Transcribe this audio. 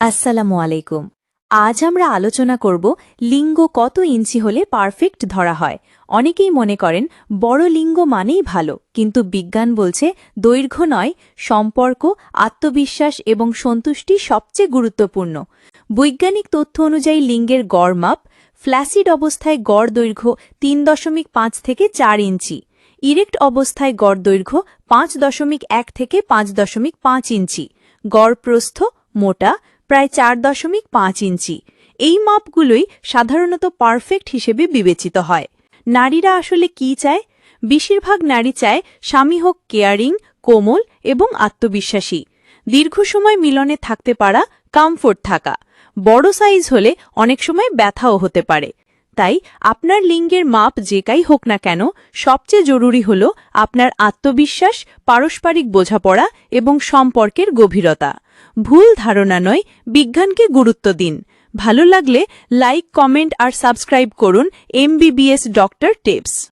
আসসালামু আলাইকুম। আজ আমরা আলোচনা করব লিঙ্গ কত ইঞ্চি হলে পারফেক্ট ধরা হয়। অনেকেই মনে করেন বড় লিঙ্গ মানেই ভালো, কিন্তু বিজ্ঞান বলছে দৈর্ঘ্য নয়, সম্পর্ক, আত্মবিশ্বাস এবং সন্তুষ্টি সবচেয়ে গুরুত্বপূর্ণ। বৈজ্ঞানিক তথ্য অনুযায়ী লিঙ্গের গড় মাপ, ফ্ল্যাসিড অবস্থায় গড় দৈর্ঘ্য তিন দশমিক পাঁচ থেকে চার ইঞ্চি, ইরেক্ট অবস্থায় গড় দৈর্ঘ্য পাঁচ দশমিক এক থেকে পাঁচ দশমিক পাঁচ ইঞ্চি, গড় প্রস্থ মোটা প্রায় চার দশমিক পাঁচ ইঞ্চি। এই মাপগুলোই সাধারণত পারফেক্ট হিসেবে বিবেচিত হয়। নারীরা আসলে কি চায়? বেশিরভাগ নারী চায় স্বামী হোক কেয়ারিং, কোমল এবং আত্মবিশ্বাসী। দীর্ঘ সময় মিলনে থাকতে পারা, কমফোর্ট থাকা। বড় সাইজ হলে অনেক সময় ব্যথাও হতে পারে। তাই আপনার লিঙ্গের মাপ যেকাই হোক না কেন, সবচেয়ে জরুরি হল আপনার আত্মবিশ্বাস, পারস্পরিক বোঝাপড়া এবং সম্পর্কের গভীরতা। ভুল ধারণা নয়, বিজ্ঞানকে গুরুত্ব দিন। ভালো লাগলে লাইক, কমেন্ট আর সাবস্ক্রাইব করুন এমবিবিএস ডক্টর টিপস।